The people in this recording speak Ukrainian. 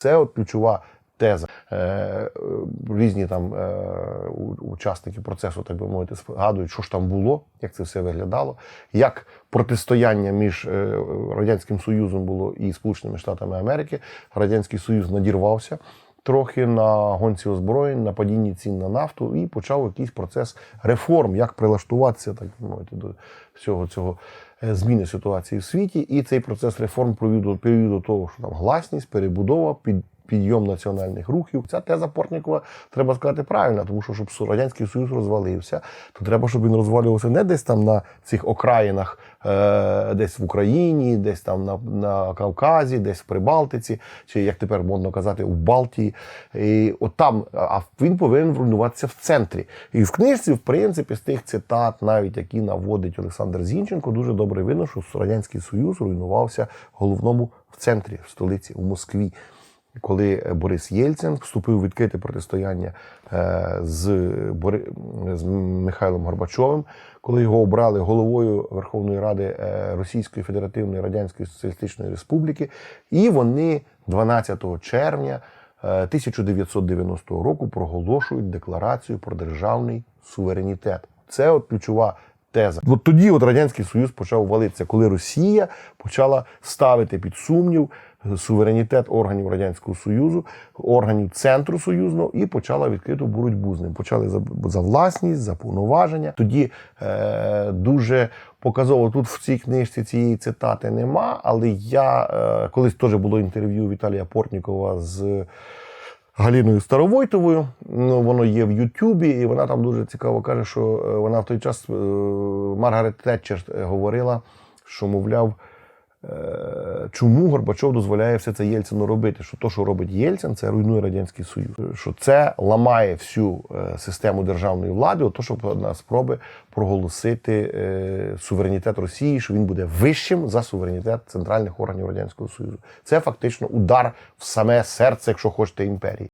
Це от ключова теза. Е, е, різні там е, учасники процесу, так би мовити, згадують, що ж там було, як це все виглядало, як протистояння між Радянським Союзом було і Сполученими Штатами Америки. Радянський Союз надірвався. Трохи на гонці озброєнь, на падінні цін на нафту, і почав якийсь процес реформ, як прилаштуватися, так мовити, до всього цього е, зміни ситуації в світі. І цей процес реформ провів до, до того, що там гласність, перебудова, під, підйом національних рухів. Ця теза Портнікова, треба сказати, правильна, тому що щоб Радянський Союз розвалився, то треба, щоб він розвалювався не десь там на цих окраїнах, е, десь в Україні, десь там на, на Кавказі, десь в Прибалтиці, чи як тепер модно казати, в Балтії. І от там, а він повинен руйнуватися в центрі. І в книжці, в принципі, з тих цитат, навіть які наводить Олександр Зінченко, дуже добре видно, що Радянський Союз руйнувався головному в центрі, в столиці, у Москві. Коли Борис Єльцин вступив у відкрите протистояння е, з, з Михайлом Горбачовим, коли його обрали головою Верховної Ради е, Російської Федеративної Радянської Соціалістичної Республіки, і вони 12 червня е, 1990 року проголошують декларацію про державний суверенітет. Це от ключова теза. От тоді от Радянський Союз почав валитися, коли Росія почала ставити під сумнів суверенітет органів Радянського Союзу, органів центру союзного, і почала відкриту боротьбу з ним. Почали за, за власність, за повноваження. Тоді е, дуже показово тут в цій книжці цієї цитати нема, але я е, колись теж було інтерв'ю Віталія Портнікова з. Галіною Старовойтовою. Ну, воно є в Ютубі, і вона там дуже цікаво каже, що е, вона в той час е, Маргарет Тетчер е, говорила, що, мовляв, чому Горбачов дозволяє все це Єльцину робити? Що то, що робить Єльцин, це руйнує Радянський Союз. Що це ламає всю е, систему державної влади, ото що на спроби проголосити е, суверенітет Росії, що він буде вищим за суверенітет центральних органів Радянського Союзу. Це фактично удар в саме серце, якщо хочете, імперії.